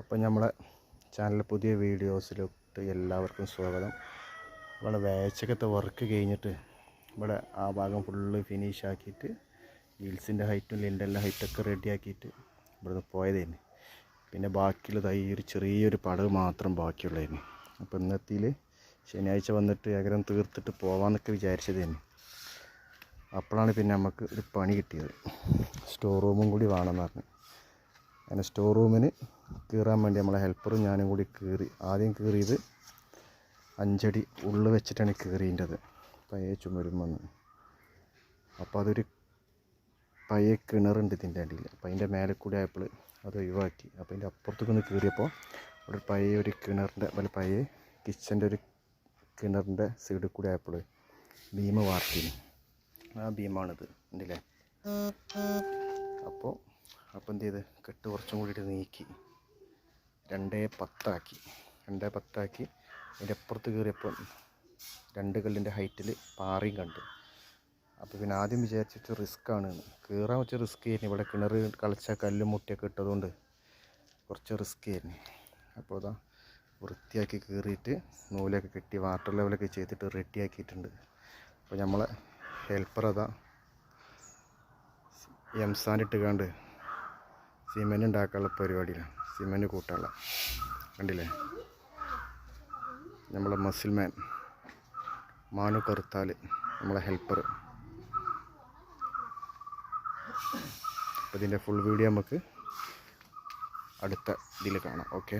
അപ്പം നമ്മളെ ചാനലിലെ പുതിയ വീഡിയോസിലോട്ട് എല്ലാവർക്കും സ്വാഗതം. ഇവിടെ വേച്ചക്കത്തെ വർക്ക് കഴിഞ്ഞിട്ട് ഇവിടെ ആ ഭാഗം ഫുള്ള് ഫിനിഷ് ആക്കിയിട്ട് ഹീൽസിന്റെ ഹൈറ്റും ലിൻഡലിന്റെ ഹൈറ്റൊക്കെ റെഡിയാക്കിയിട്ട് ഇവിടുന്ന് പോയതായിരുന്നു പിന്നെ ബാക്കിയുള്ളത് ഈ ഒരു ചെറിയൊരു പടവ് മാത്രം ബാക്കിയുള്ളതായിരുന്നു അപ്പോൾ ഇന്നത്തിൽ ശനിയാഴ്ച വന്നിട്ട് ഏകരം തീർത്തിട്ട് പോകാമെന്നൊക്കെ വിചാരിച്ചതായിരുന്നു അപ്പോഴാണ് പിന്നെ നമുക്ക് ഒരു പണി കിട്ടിയത്. സ്റ്റോർ റൂമും കൂടി വേണമെന്ന് പറഞ്ഞു. അങ്ങനെ സ്റ്റോർ റൂമിന് കീറാൻ വേണ്ടി നമ്മളെ ഹെൽപ്പറും ഞാനും കൂടി കീറി. ആദ്യം കീറിയത് അഞ്ചടി ഉള്ളു വെച്ചിട്ടാണ് കീറിയേണ്ടത് പയ്യെ ചുമരും വന്ന്. അപ്പോൾ അതൊരു പയ്യെ കിണറുണ്ട് ഇതിന്റെ അടിയിൽ. അപ്പോൾ അതിന്റെ മേലെ കൂടി ആയപ്പോൾ അത് ഒഴിവാക്കി. അപ്പോൾ അതിന്റെ അപ്പുറത്തേക്ക് ഒന്ന് കീറിയപ്പോൾ ഒരു പയ്യെ ഒരു കിണറിന്റെ അല്ല പയ്യെ കിച്ചന്റെ ഒരു കിണറിന്റെ സൈഡിൽ കൂടി ആയപ്പോൾ ഭീമ വാർത്തിന് ആ ഭീമാണിത് ഉണ്ടല്ലേ അപ്പോൾ എന്ത് ചെയ്ത്? കെട്ട് കുറച്ചും കൂടിയിട്ട് നീക്കി. രണ്ടേ പത്താക്കി. രണ്ടേ പത്താക്കി. അതിന്റെ അപ്പുറത്ത് കയറിയപ്പോൾ രണ്ട് കല്ലിന്റെ ഹൈറ്റിൽ പാറയും കണ്ടു. അപ്പോൾ പിന്നെ ആദ്യം വിചാരിച്ചിട്ട് റിസ്ക് ആണ്. കയറാൻ വെച്ച റിസ്ക് ആയിരുന്നു. ഇവിടെ കിണർ കളിച്ച കല്ലും മുട്ടിയൊക്കെ ഇട്ടതുകൊണ്ട് കുറച്ച് റിസ്ക് ആയിരുന്നു. അപ്പോൾ അതാ വൃത്തിയാക്കി കയറിയിട്ട് നൂലൊക്കെ കെട്ടി വാട്ടർ ലെവലൊക്കെ ചെയ്തിട്ട് റെഡി ആക്കിയിട്ടുണ്ട്. അപ്പോൾ നമ്മളെ ഹെൽപ്പർ അതാ എംസാൻ ഇട്ടുകാണ്ട് സിമെന്റ് ഉണ്ടാക്കാനുള്ള പരിപാടിയിലാണ്. സിമെന്റ് കൂട്ടാനുള്ള. കണ്ടില്ലേ? നമ്മളെ മസിൽ മാൻ മാനു കറുത്താൽ നമ്മളെ ഹെൽപ്പർ അപ്പോൾ ഇതിന്റെ ഫുൾ വീഡിയോ നമുക്ക് അടുത്ത ഇതിൽ കാണാം. ഓക്കെ